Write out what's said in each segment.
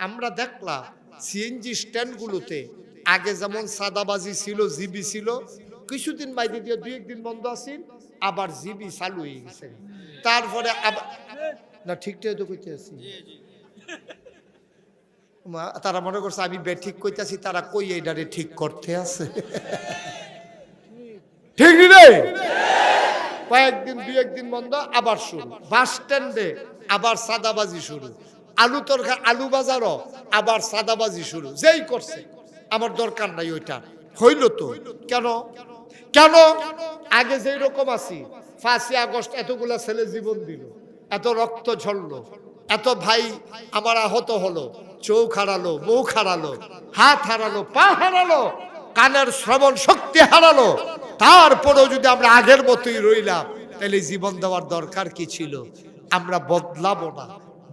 আমরা দেখলাম সিএনজি স্ট্যান্ডগুলোতে আগে যেমন সাদাবাজি ছিল জিবি ছিল কিছুদিন বাইরে দিয়ে দুই একদিন বন্ধ আছিল আবার জিবি চালু হয়ে গেছে। তারপরে আবার না ঠিকঠাক তো কইতে আছি। তারা মনে করছে আমি বে ঠিক কইতাছি তারা কই এইটারে ঠিক করতে আছে? ঠিক রে? কয়েকদিন দুই একদিন বন্ধ আবার শুরু। বাস স্ট্যান্ডে আবার সাদাবাজি শুরু। আলু তরকা, আলু বাজারও আবার সাদাবাজি শুরু। যেই করছে, আমার দরকার নাই ওইটা। হইল তো। কেন? কেন? আগে যেই রকম আছি, পাঁচই আগস্ট এতগুলা ছেলে জীবন দিল, এত রক্ত ঝরলো, এত ভাই আমার আহত হলো, চোখ হারালো, মুখ হারালো, হাত হারালো, পা হারালো, কানের শ্রবণ শক্তি হারালো। তারপরেও যদি আমরা আগের মতোই রইলাম, তাহলে জীবন দেওয়ার দরকার কি ছিল? আমরা বদলাবো না।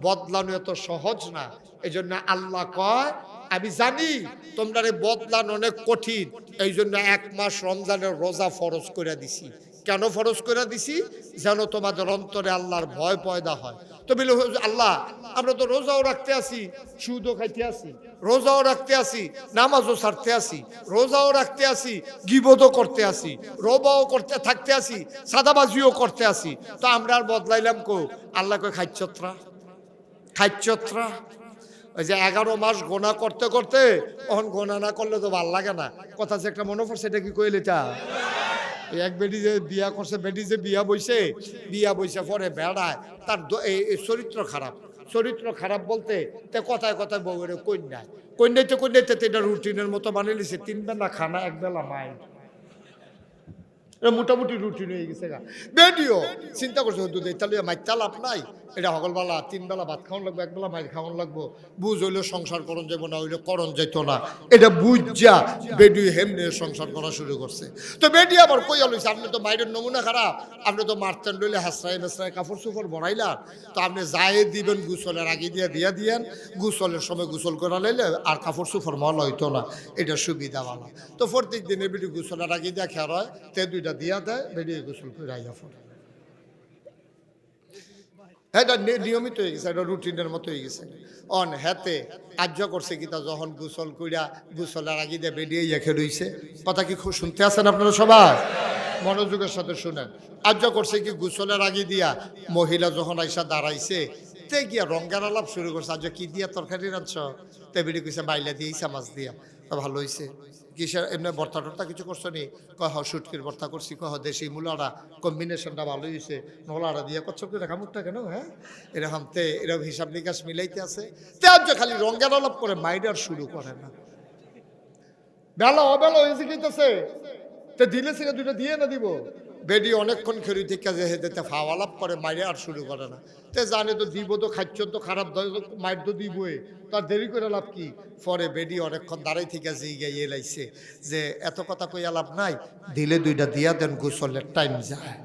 বদলানো এত সহজ না। এই জন্য আল্লাহ কয়, আমি জানি তোমরা বদলানো অনেক কঠিন এই জন্য এক মাস রমজানের রোজা ফরজ করে দিছি। কেন ফরজ করে দিছি? যেন তোমাদের অন্তরে আল্লাহর ভয় পয়দা হয়। তো বলে আল্লাহ, আমরা তো রোজাও রাখতে আসি সুদও খাইতে আসি রোজাও রাখতে আসি নামাজও ছাড়তে আসি রোজাও রাখতে আসি গিবদও করতে আসি রোবাও করতে, থাকতে আসি সাদাবাজিও করতে আসি তো আমরা আর বদলাইলাম কো? আল্লাহ কই খাইচ্ছত্রা? ওই যে এগারো মাস গোনা করতে করতে তখন গোনা না করলে তো ভালো লাগে না। কথা যে একটা মনে পড়ছে, এটা কি কইলে এটা? এক বেডি যে বিয়া করছে, বেটি যে বিয়া বইছে বিয়া বইছে পরে বেড়ায়, তার এই চরিত্র খারাপ। চরিত্র খারাপ বলতে, তে কথায় কথায় বউয়ের কন্যায় কন্যাইতে কন্যাইতে এটা রুটিনের মতো বানিয়ে লিছে। তিন বেলা খানা, এক বেলা মাইন্ড মোটামুটি রুটিন হয়ে গেছে গা। বেডিও, চিন্তা করছে হতো তাহলে মাইতা লাভ নাই? এটা সকলবেলা তিন বেলা ভাত খাওয়ান লাগবে এক বেলা মাইর খাওয়ান লাগবো। বুঝ হইলে সংসার করণ যাব না, হইলে করণ যাইতো না। এটা বুঝা বেডি হেমনে সংসার করা শুরু করছে। তো বেডি আবার কই লইছে আপনি তো মাইরের নমুনা খারাপ। আপনি তো মারতেন, লইলে হাসরাই মেসরাই কাপড় চোপড় বড়াইলা। তো আপনি যাই দিবেন গুসলের আগে দিয়ে, দিয়া দিয়েন। গুসলের সময় গুসল করা লাইলে আর কাপড় চোপড় মল হইতো না। এটা সুবিধা ভালো তো প্রত্যেক দিনে বেডি গুসলের আগে দিয়া খেয়ার হয়, তে দুইটা দিয়া দেয় বেডি গোসল করে আইয়া পড়ে। এটা নিয়মিত হয়ে গেছে, এটা রুটিনের মতো হয়ে গেছে। অন হেতে আর্য করছে কি যখন গোসল কইরা গোসলের আগে দিয়ে বেরিয়ে ইয়াকে রইছে, কথা কি খুব শুনতে আছেন আপনারা সবাই? মনোযোগের সাথে শুনেন। আর্য করছে কি গোসলের আগে দিয়া মহিলা যখন আইসা দাঁড়াইছে, তে গিয়া রঙ্গের আলাপ শুরু করছে। আজ কি দিয়া তরকারি রাঁধছ? তে বেরিয়ে কইছে, বাইলা দিয়েছে মাছ দিয়া। তা ভালো হয়েছে কিসের এমনি ভর্তা টর্তা কিছু করছ নি? কহ সুটকির ভর্তা করছি কহ দেশি মূলারা কম্বিনেশনটা ভালো হয়েছে নোলারা দিয়ে করছ কি? রেখা মুখটা কেন হ্যাঁ? এরকম তে, এরকম হিসাব নিকাশ মিলাইতে আছে। তে আজ খালি রঙ্গের আলাপ করে মাইডার শুরু করে না। বেলা অবেলা হয়েছে কিনতেছে তে দিলে সে দুটো দিয়ে না দিব? বেডি অনেকক্ষণ খেরি থেকে যে হেঁটে ফাওয়ালাপ করে, মাইরে আর শুরু করে না। তে জানে তো দিব তো খাচ্ছ তো, খারাপ ধরে তো, মাইর তো দিবই। তার দেরি করে লাভ কি? পরে বেডি অনেকক্ষণ দাঁড়াই থেকে যে গিয়ে লাইছে, যে এত কথা কইয়া লাভ নাই, দিলে দুইটা দিয়া দেন, গোসলের টাইম যায়।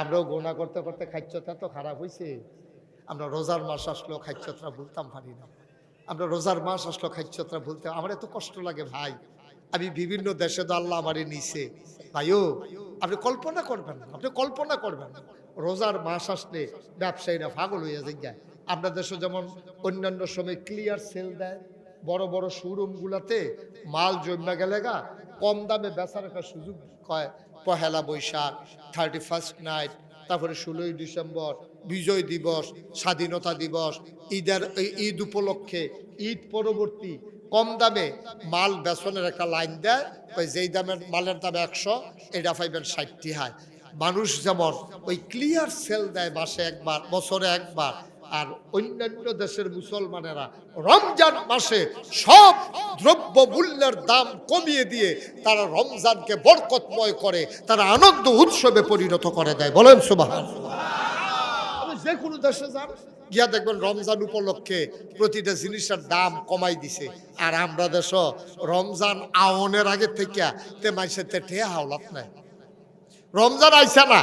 আমরাও গোনা করতে করতে খাচ্ছটা তো খারাপ হয়েছে আমরা রোজার মাস আসলো খাচ্ছতরা ভুলতাম পারি না। আমরা রোজার মাস আসলো খাচ্ছতরা ভুলতে আমার এত কষ্ট লাগে ভাই। আমি বিভিন্ন দেশে তো আল্লাহ আমারই নিছে। ভাইও, আপনি কল্পনা করবেন আপনি কল্পনা করবেন রোজার মাস আসলে ব্যবসায়ীরা পাগল হয়ে যায় আপনার দেশে যেমন অন্যান্য সময় ক্লিয়ার সেল দেয়, বড় বড় শোরুমগুলোতে মাল জমা গেলে গা, কম দামে বেচা রাখার সুযোগ কয়, Pohela Boishakh thirty first night তারপরে ষোলোই ডিসেম্বর, বিজয় দিবস, স্বাধীনতা দিবস, ঈদের ঈদ উপলক্ষে, ঈদ পরবর্তী কম দামে মাল বেসনের একটা লাইন দেয় ওই যেই দামের মালের দাম একশো এটা পাইবেন ষাটটি হয়। মানুষ যেমন ওই ক্লিয়ার সেল দেয় মাসে একবার, বছরে একবার, আর অন্যান্য দেশের মুসলমানেরা রমজান মাসে সব দ্রব্য মূল্যের দাম কমিয়ে দিয়ে তারা রমজানকে বরকতময় করে, তারা আনন্দ উৎসবে পরিণত করে দেয়। বলেন সুবাহ যে কোনো দেশে যান, গিয়া দেখবেন রমজান উপলক্ষে প্রতিটা জিনিসের দাম কমাই দিছে। আর আমরা দেশ, রমজান আওনের আগে থেকে তে মাইসে তে ঠে হাওলাত নাই। রমজান আইসা না,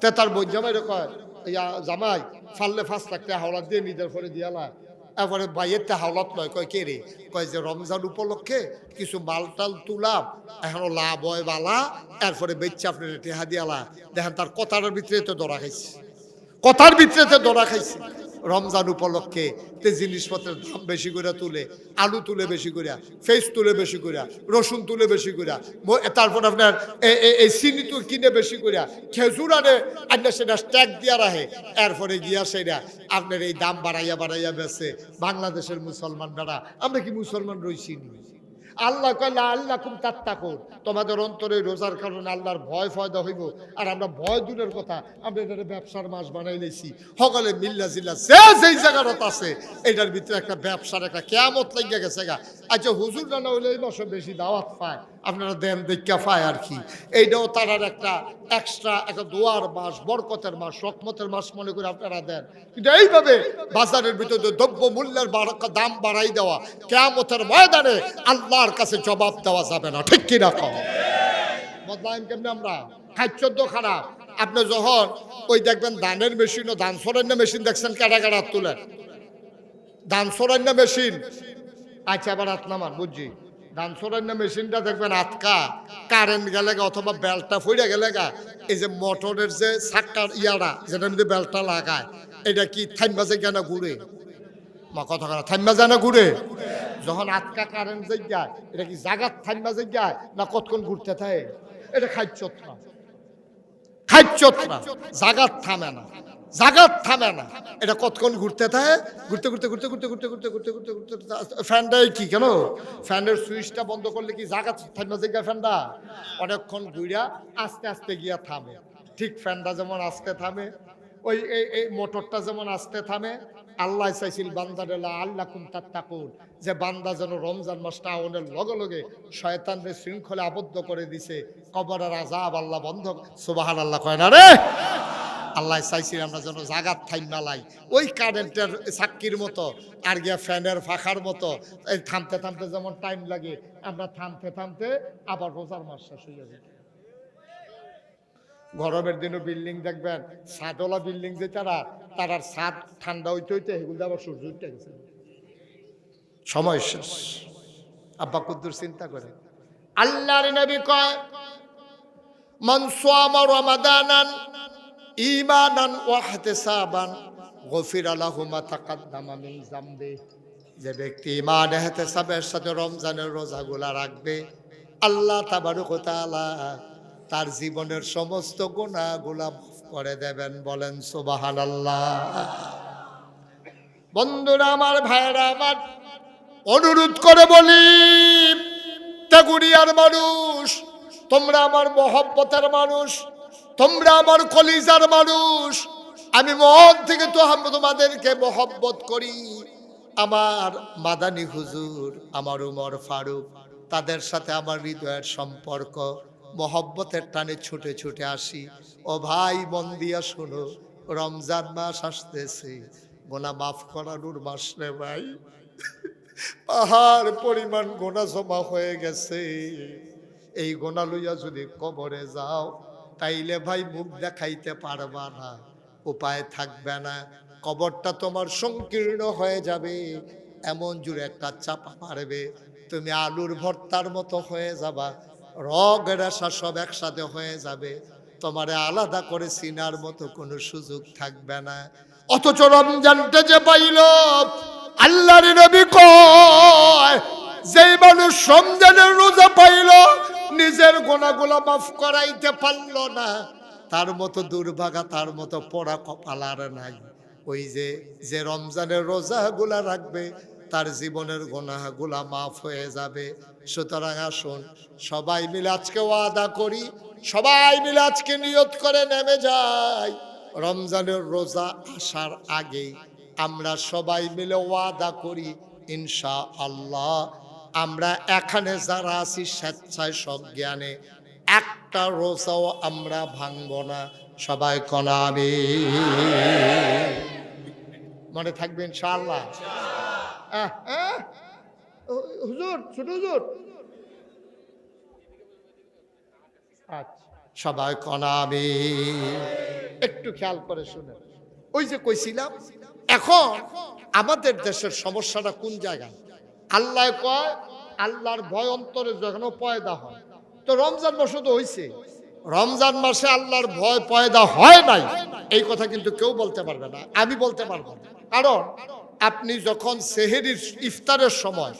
তে তার বই জামাই কয়, ইয়া জামাই, ফাললে লাখ টাকা হাওলাত দিয়ে নিজের পরে দিয়ালা এবারে বাইয়ের তে হাওলাত নয় কয়, কে রে? কয় যে, রমজান উপলক্ষে কিছু মাল টাল তুলাম, এখনও লাভ হয় বালা, এরপরে বেচ্চা আপনি টেহা দিয়ালা দেখেন তার কথার ভিতরে তো দরা খাইছে। কথার ভিতরে তো দরা খাইছে রমজান উপলক্ষে তে জিনিসপত্রের দাম বেশি করে তুলে, আলু তুলে বেশি করে, ফেস তুলে বেশি করে, রসুন তুলে বেশি করে তারপর আপনার এই চিনি তো কিনে বেশি করে, খেজুর আনে আপনার সেটা স্ট্যাক দিয়া রাখে, এরপরে গিয়া সেটা আপনার এই দাম বাড়াইয়া বাড়াইয়া বেছে বাংলাদেশের মুসলমান বেড়া আমরা কি মুসলমান রইছি নি? আল্লাহ কয় আল্লাহ কুম তাত্তাকুন। তোমাদের অন্তরে রোজার কারণে আল্লাহর ভয় ফয়দা হইব। আর আমরা ভয় দূরের কথা, আমরা এটার ব্যবসার মাস বানাই লেছি সকলে মিল্লা জিল্লা, যে যেই জায়গারত আছে, এটার ভিতরে একটা ব্যবসার একটা কেয়ামত লাগিয়া গেছে গা। আচ্ছা হুজুর না হইলে এই মাসে বেশি দাওয়াত পায়। আপনারা দেন দেখা পায় আর কি। এইটাও তারার একটা এক্সট্রা একটা দোয়ার মাস, বরকতের মাস রকমতের মাস মনে করে আপনারা দেন। কিন্তু এইভাবে বাজারের ভিতরে দ্রব্য মূল্যের দাম বাড়াই দেওয়া, কেয়ামতের ময়দানে আল্লাহর কাছে জবাব দেওয়া যাবে না। ঠিক কিনা কম বদলাইন কেমনি আমরা? খাদ্য খারাপ। আপনি যখন ওই দেখবেন ধানের মেশিন ও ধান সরান্য মেশিন দেখছেন কাটা কাটা তুলেন ধান সরান্য মেশিন আচ্ছা এবার হাত নামান, বুঝছি। ধান সরান্য মেশিনটা দেখবেন আটকা কারেন্ট গেলে অথবা বেলটা ফুড়ে গেলে এই যে মোটরের যে সাক্কার ইয়ারা যেটা মধ্যে বেলটা লাগায়, এটা কি থাইমা যে কেন ঘুরে? মা কথা কথা থাইমা যায় না ঘুরে? যখন আটকা কারেন্ট জায়গায় এটা কি জাগাত থাইমা জায়গায় না কতক্ষণ ঘুরতে থাকে? এটা খাইচ্ছত্রা। খাইচ্ছত্রা। জাগাত থামে না। জাগাত থামে না এটা কতক্ষণ ঘুরতে থাকে ঘুরতে ঘুরতে ঘুরতে ঘুরতে ঘুরতে ঘুরতে ঘুরতে ঘুরতে ঘুরতে ফ্যানটাই কি কেন ফ্যানের সুইচটা বন্ধ করলে কি জাগাত থামা জায়গায় ফ্যানটা অনেকক্ষণ ঘুরিয়া আস্তে আস্তে গিয়া থামে ঠিক ফ্যানটা যেমন আস্তে থামে ওই এই এই মোটরটা যেমন আস্তে থামে আল্লাহ চাইছিল বান্দারে আল্লাহ কুম তাত্তাকুন যে বান্দা যেন রমজান মাসটা আউনের লগে লগে শয়তানদের শৃঙ্খলে আবদ্ধ করে দিছে কবরের আজাব আল্লাহ বন্ধ সুবাহান আল্লাহ কয় না রে আল্লাহ চাইছি আমরা যেন জাগাত থাইম নালাই ওই কারেন্টের সাক্ষীর মতো, আর গিয়া ফ্যানের ফাঁকার মতো, এই থামতে থামতে যেমন টাইম লাগে, আমরা থামতে থামতে আবার রোজার মাস শেষ হয়ে যাবে। গরমের দিনও বিল্ডিং দেখবেন, ছাদওয়ালা বিল্ডিং যে তারা, তারার ছাদ ঠান্ডা হইতে হইতে এগুলো আবার সূর্য উঠে গেছে। সময় শেষ। আব্বা কুদ্দুর চিন্তা করে, আল্লাহর নবী কয়, মান সামা রমাদানান ঈমানান ওয়া ইহতিসাবান, গফির লাহু মা তাকাদ্দামা মিন জামবি যে ব্যক্তি ইমান ইহতিসাবের সাথে রমজানের রোজাগুলা রাখবে, আল্লাহ তাবারক ওয়া তাআলা তার জীবনের সমস্ত গুণাগুলা করে দেবেন, বলেন সুবহানাল্লাহ। বন্ধুরা, আমার ভাইয়েরা, আমার অনুরোধ করে বলি তেগুড়িয়ার মানুষ, তোমরা আমার মহব্বতের মানুষ তোমরা আমার কলিজার মানুষ। আমি মন থেকে তো তোমাদেরকে মহব্বত করি। আমার মাদানি হুজুর, আমার উমর ফারুক, তাদের সাথে আমার হৃদয়ের সম্পর্ক, মহব্বতের টানে ছুটে ছুটে আসি। ও ভাই, মন দিয়া শোনো, রমজান মাস আসতেছে। গোনা মাফ করানোর মাস রে ভাই। পাহাড় পরিমাণ গোনা জমা হয়ে গেছে। এই গোনা লইয়া যদি কবরে যাও তাইলে ভাই মুখ দেখাইতে পারবা না। উপায় থাকবে না। কবরটা তোমার সংকীর্ণ হয়ে যাবে। এমন জুড়ে একটা চাপা মারবে। তুমি আলুর ভর্তার মতো হয়ে যাবা। রগ, রেশা সব একসাথে হয়ে যাবে। তোমারে আলাদা করে চিনার মতো কোনো সুযোগ থাকবে না। অথচ রমজানটা যে পাইল, আল্লাহর নবী কয়, যেই মানুষ রমজানের রোজা পাইল নিজের গোনাগুলা মাফ করাইতে পারল না। তার মতো দুর্ভাগা, তার মতো পড়া কপাল আর নাই। ওই যে যে রমজানের রোজাগুলা রাখবে, তার জীবনের গোনাগুলা মাফ হয়ে যাবে। সুতরাং আসুন, সবাই মিলে আজকে ওয়াদা করি, সবাই মিলে আজকে নিয়ত করে নেমে যাই। রমজানের রোজা আসার আগেই আমরা সবাই মিলে ওয়াদা করি ইনশা আল্লাহ আমরা এখানে যারা আছি স্বেচ্ছায় সজ্ঞানে একটা রোজাও আমরা ভাঙব না। সবাই কনাবে মনে থাকবে ইনশাআল্লাহ? আহ, আহ, ও- হুজুর ছোট হুজুর। আচ্ছা সবাই কনাবে একটু খেয়াল করে শুনে ওই যে কইছিলাম এখন আমাদের দেশের সমস্যাটা কোন জায়গায়? আল্লাহ কয়, আল্লাহর ভয় অন্তরে যখন পয়দা হয়। তো রমজান মাসে তো হইছে। রমজান মাসে আল্লাহর ভয় পয়দা হয় নাই, এই কথা কিন্তু কেউ বলতে পারবে না, আমি বলতে পারব কারণ আপনি যখন সেহেরির ইফতারের সময়,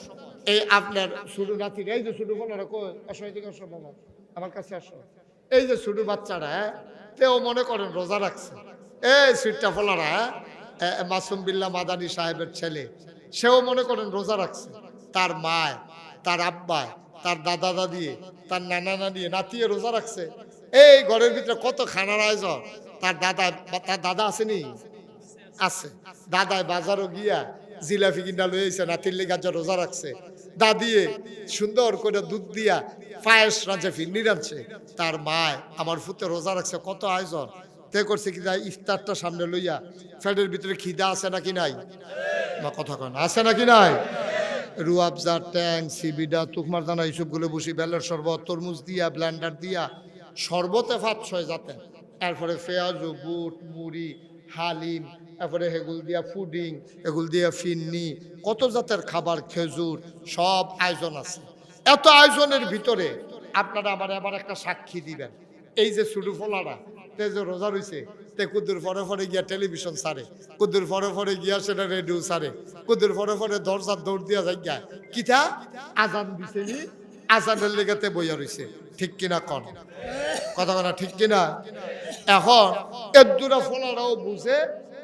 এই আপনার শুরু নাতির, এই যে শুরু বলো আমার কাছে আসো। এই যে ছোট বাচ্চারা হ্যাঁ তেও মনে করেন রোজা রাখছে। এই সুইটটা ফলারা হ্যাঁ মাসুম বিল্লাহ মাদানী সাহেবের ছেলে, সেও মনে করেন রোজা রাখছে। তার মায়, তার আব্বায় তার দাদা দাদি তার নানা নানি নাতিয়ে রোজা রাখছে। এই ঘরের ভিতরে কত খানার আয়োজন? তার দাদা তার দাদা আসেনি? আছে। দাদায় বাজারও গিয়া জিলাপি কিনা লইছে নাতির লেগা যে রোজা রাখছে। দাদিয়ে সুন্দর করে দুধ দিয়া পায়েস রাঁচে ফিন্নি রাঁধছে। তার মায় আমার ফুতে রোজা রাখছে, কত আয়োজন। তে করছে কি যায় ইফতারটা সামনে লইয়া ফ্যাটের ভিতরে খিদা আছে নাকি নাই? বা কথা কয় না, আছে নাকি নাই? রুয়াবজা ট্যাং সিবিডা তুকমার দানা এইসবগুলো বসি, বেলের শরবত, তরমুজ দিয়া ব্ল্যান্ডার দিয়া, শরবতে ফাত ছয় যাতে এরপরে পেঁয়াজু বুট, মুড়ি, হালিম, এরপরে এগুল দিয়া ফুডিং এগুল দিয়া ফিন্নি, কত জাতের খাবার, খেজুর, সব আয়োজন আছে। এত আয়োজনের ভিতরে আপনারা আবার আবার একটা সাক্ষী দিবেন। এই যে সুডু ফলারা তে যে রোজা রইছে, তে কুদ্দুর পরে পরে গিয়া টেলিভিশন সারে কুদ্দুর পরে পরে গিয়া সেটা রেডিও সারে কুদ্দুর পরে পরে দরজার দৌড় দিয়া যাই গা কিতা? আজান দিছে আজানের লেগাতে বইয়া রইছে, ঠিক কিনা কন? কথা কথা ঠিক কিনা? এখন এদুরা ফলারাও বুঝে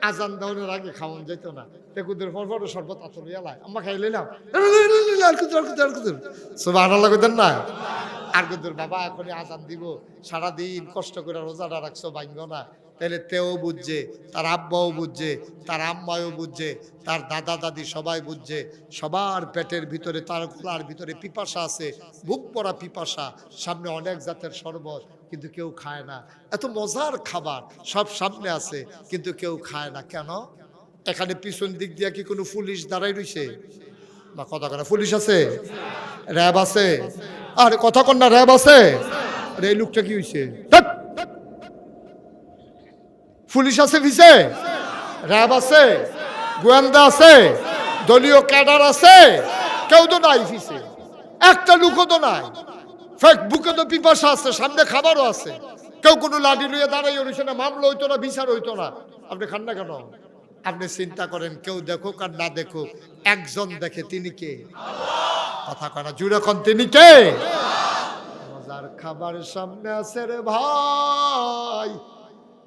আজান দেওয়ার আগে খাওয়ান যেত না, তে কুদ্দুর পর পরে শরবত আতর ইয়ালাই আম্মা খাইলে না আর কুদুর আর কুদুর আর কুদুর। সুবাহ আল্লাহ কইতেন না? আর কুদুর বাবা এখনই আজান দিব। সারাদিন কষ্ট করে রোজাটা রাখছো, ভাঙ্গ না। তাহলে তেও বুঝছে, তার আব্বাও বুঝছে, তার আম্মাও বুঝছে, তার দাদা দাদি সবাই বুঝছে। সবার পেটের ভিতরে, তার গলার ভিতরে পিপাসা আছে, বুক পড়া পিপাসা, সামনে অনেক জাতের শরবত, কিন্তু কেউ খায় না। এত মজার খাবার, সব সামনে আছে, কিন্তু কেউ খায় না। কেন? এখানে পিছন দিক দিয়ে কি কোনো পুলিশ দাঁড়াই রইছে? না, কথা কেন পুলিশ আছে? র্যাব আছে? আরে, কথা কন না, র্যাব আছে? আরে, এই লোকটা কি হয়েছে পুলিশ আছে ভিসে র্যাব আছে? গোয়েন্দা আছে? দলীয় ক্যাডার আছে? কেউ তো নাই ফিসে একটা লুকো তো নাই। ফেসবুকে তো পিপাসা আছে, সামনে খাবারও আছে। কেউ কোনো লাঠি লইয়ে দাঁড়াই রয়েছে না, মামলা হইতো না, বিচার হইতো না। আপনি খান না কেন? আপনি চিন্তা করেন, কেউ দেখুক আর না দেখুক, একজন দেখে তিনি কে? কথা কনা জুড়ে কন, তিনি কে? মজার খাবার সামনে আছে রে ভাই।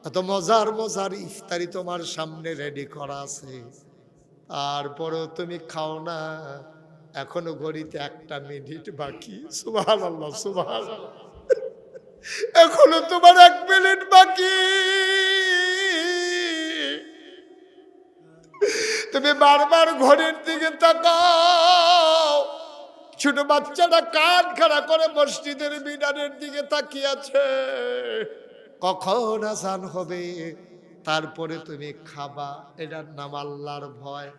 এত মজার মজার ইফতারি তোমার সামনে রেডি করা আছে। তারপরেও তুমি খাও না, এখনও ঘড়িতে একটা মিনিট বাকি। সুবাহ আল্লাহ সুবাহ এখনও তোমার এক মিনিট বাকি। তুমি বারবার ঘড়ির দিকে তাকাও। ছোট বাচ্চারা কান খাড়া করে মসজিদের মিনারের দিকে তাকিয়ে আছে কখন আসান হবে? তারপরে তুমি খাবা। এটার নাম আল্লাহর ভয়।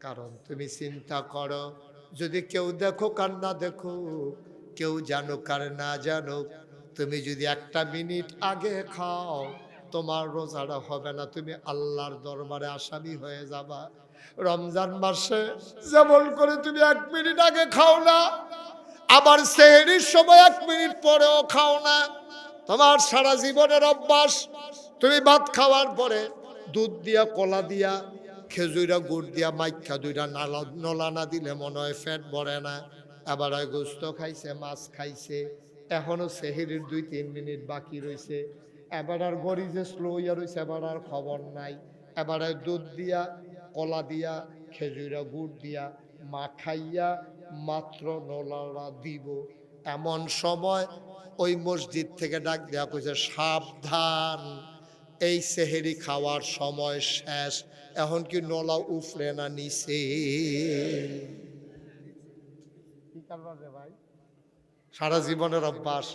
কারণ তুমি চিন্তা করো, যদি কেউ দেখো কার না দেখো, কেউ জানো কার না জানো তুমি যদি একটা মিনিট আগে খাও তোমার রোজাটা হবে না, তুমি আল্লাহর দরবারে আসামি হয়ে যাবা। রমজান মাসে যেমন করে তুমি এক মিনিট আগে খাও না, আবার সেহেরির সময় এক মিনিট পরেও খাও না। তোমার সারা জীবনের অভ্যাস, তুমি ভাত খাওয়ার পরে দুধ দিয়া, কলা দিয়া, খেজুরা গুড় দিয়া, মাইখা দুইটা নালা নলা না দিলে মনে হয় ফ্যাট ভরে না। আবার গোস্ত খাইছে, মাছ খাইছে, এখনও সেহেরির দুই তিন মিনিট বাকি রয়েছে এবার আর গড়ি যে স্লো ইয়া রয়েছে এবার আর খবর নাই। এবার দুধ দিয়া কলা দিয়া খেজুরা গুড় দিয়া মা খাইয়া মাত্র নলারা দিব। এমন সময় ওই মসজিদ থেকে ডাক দেওয়া কইছে সাবধান এই সেহেরি খাওয়ার সময় শেষ। এখন কি নলা উফরে না নিছে সারা জীবনের অভ্যাস।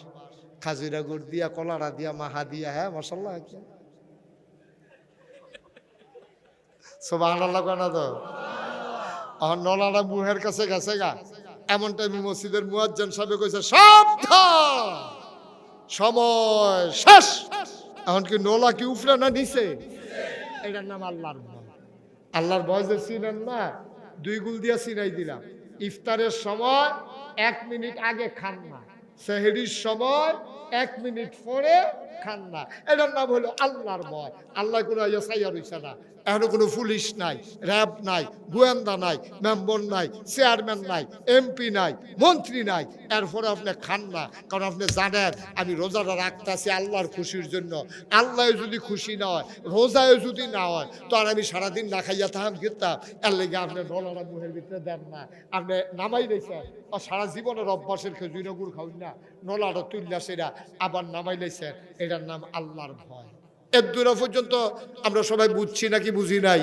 খাজুরা গুড় দিয়া, কলারা দিয়া, মাহা দিয়া হ্যাঁ মশাল্লা সোবাহ আল্লাহ কেন তো? নলাটা মুহের কাছে গেছে গা। এমন টাইমে মসজিদের মুয়াজ্জান সাহেব কইছে, সাবধান! সময় শেষ! এখন কি নোলা কি উফরে না নিছে এটার নাম আল্লাহর ভয়। আল্লাহর ভয় যে চিনেন না, দুই গুল দিয়া চিনাই দিলাম। ইফতারের সময় এক মিনিট আগে খান না। সেহেরির সময় এক মিনিট পরে খান না। এটার নাম হলো আল্লাহর ভয়। আল্লাহ কোনো সাইয়া রইছে না। এখনও কোনো পুলিশ নাই, র্যাব নাই, গোয়েন্দা নাই, মেম্বর নাই, চেয়ারম্যান নাই, এমপি নাই, মন্ত্রী নাই। এরপরে আপনি খান না, কারণ আপনি জানেন, আমি রোজাটা রাখতেছি আল্লাহর খুশির জন্য। আল্লাহ যদি খুশি না হয়, রোজায় যদি না হয়, তো আর আমি সারাদিন না খাইয়া থাম গিতাম এর লেগে আপনি ডলারা মুহের ভিতরে দেন না। আপনি নামাই রয়েছেন আর সারা জীবনের অভ্যাসের খেজুর গুড় খাওয়াই না নলাটা তুললা সেরা, আবার নামাই লাইছেন এটার নাম আল্লাহর ভয়। এর দূর পর্যন্ত আমরা সবাই বুঝছি নাকি বুঝি নাই?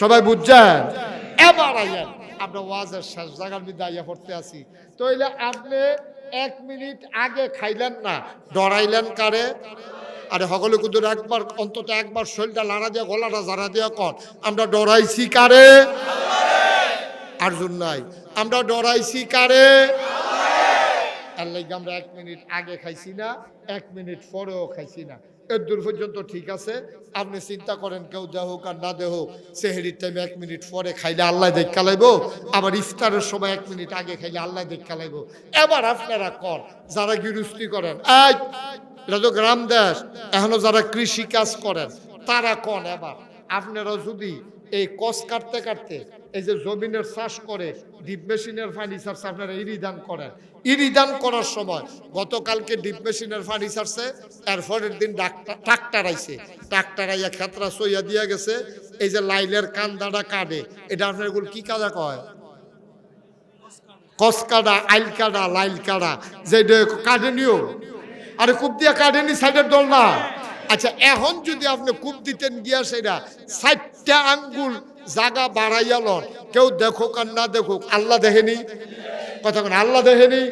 সবাই বুঝছেন? এবার আইয়েন, আমরা ওয়াজের শেষ জায়গার মধ্যে আইয়া পড়তে আছি। তাইলে আপনি এক মিনিট আগে খাইলেন না, ডরাইলেন কারে? আরে সকলে কিন্তু একবার, অন্তত একবার শরীরটা লাড়া দিয়া, গলাটা জারা দিয়া কর, আমরা ডরাইছি কারে? আর্জুন নাই। আমরা ডরাইছি কারে? আমরা এক মিনিট আগে খাইছি না, এক মিনিট পরেও খাইছি না। এর দূর পর্যন্ত ঠিক আছে, আপনি চিন্তা করেন কেউ দেহ হোক আর না দেহ সেহেরির টাইমে এক মিনিট পরে খাইলে আল্লাহ দেখা আবার ইফতারের সময় এক মিনিট আগে খাইলে আল্লাহ দেখা লাইব। এবার আপনারা কর, যারা গৃহস্থী করেন এটা তো গ্রাম দেশ এখনও যারা কৃষি কাজ করেন, তারা কন এবার, আপনারা যদি এই কস কাটতে কাটতে এই যে জমিনের চাষ করে, ডিপ মেশিনের ফার্নিচার আপনারা ইরিদান করেন। ইরিদান করার সময় গতকালকে ডিপ মেশিনের ফার্নিচারসে এরপরের দিন ডাক্তার ট্রাক্টার আইছে। ট্রাক্টার আইয়া খেতরা সইয়া দিয়া গেছে, এই যে লাইলের কান্দাটা কাটে, এটা আপনার এগুলো কি কাজা কয়? কসকাডা আইল কাডা, লাইল কাডা, যে কাটে নিও। আরে কূপ দিয়া কাটেনি সাইডের দল না আচ্ছা এখন যদি আপনি কূপ দিতেন গিয়া সেটা ষাটটা আঙ্গুল জাগা বাড়াইয়া লন। কেউ দেখুক আর না দেখুক, আল্লাহ দেখেনি। কেন, আল্লাহ দেখেনি।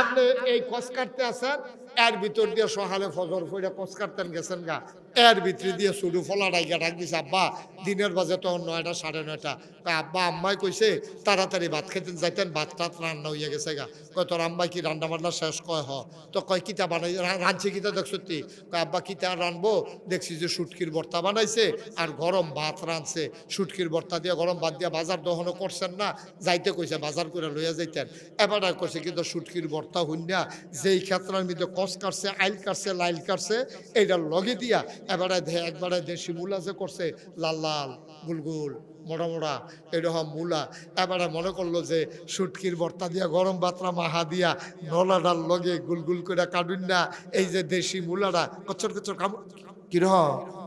আপনি এই কস কাটতে আসেন এর ভিতর দিয়ে সহালে ফজর ফইরা কস কাটতেন গেছেন গা। এর ভিতরে দিয়ে শুরু ফলা ডাইগা ডাক দিছে, আব্বা, দিনের বাজে তখন নয়টা, সাড়ে নয়টা। কয় আব্বা, আম্মাই কইছে, তাড়াতাড়ি ভাত খেতে যাইতেন, ভাত টাত রান্না হইয়া গেছে গা। কয়, তোর আম্মাই কি রান্না বান্না শেষ কয় হ? তো কয়, কিতা বানাই রাঁধছে কিতা দেখছ তুই কয়, আব্বা, কিতা রানবো দেখছি যে সুটকির ভর্তা বানাইছে আর গরম ভাত রাঁধছে। সুটকির ভর্তা দিয়ে, গরম ভাত দিয়ে বাজার দহনও করছেন না, যাইতে কইছে বাজার করে লইয়া যাইতেন। এবার আর কইছে কিন্তু সুটকির ভর্তা হইনা যেই ক্ষেত্রের মধ্যে কস কাটছে, আইল কাটছে, লাইল কাটছে, এইটার লগে দিয়া এবারে দে, একবারে দেশি মূলা যে করছে, লাল লাল গুলগুল মোড়া মোড়া এরকম মূলা এবারে মনে করল যে সুটকির বর্তা দিয়া, গরম বাতরা মাহা দিয়া নলাডার লগে গুলগুল করে কাটুন না, এই যে দেশি মূলাটা কচ্ছর কচ্ছর কাম কীরকম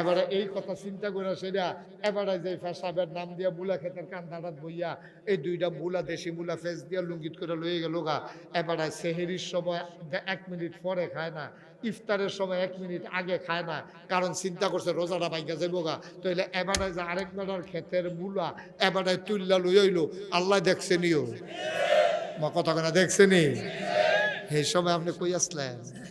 এবারে এই কথা চিন্তা করে সেটা এবারে যে ফেসাবের নাম দিয়া মুলা খেতের কান্দাটাত বইয়া এই দুইটা মুলা, দেশি মুলা ফেস দিয়া লুঙ্গিত করে লয়ে গেল গা। এবারে সেহেরির সময় এক মিনিট পরে খায় না, ইফতারের সময় এক মিনিট আগে খায় না, কারণ চিন্তা করছে রোজাটা বাইকা যাব গা। তাইলে এবারে যে আরেক বেটার ক্ষেতের মূলা এবারে তুল্লা হইল আল্লাহ দেখছে নিও। মা কথা কেনা দেখছে নি? এই সময় আপনি কই আসলেন?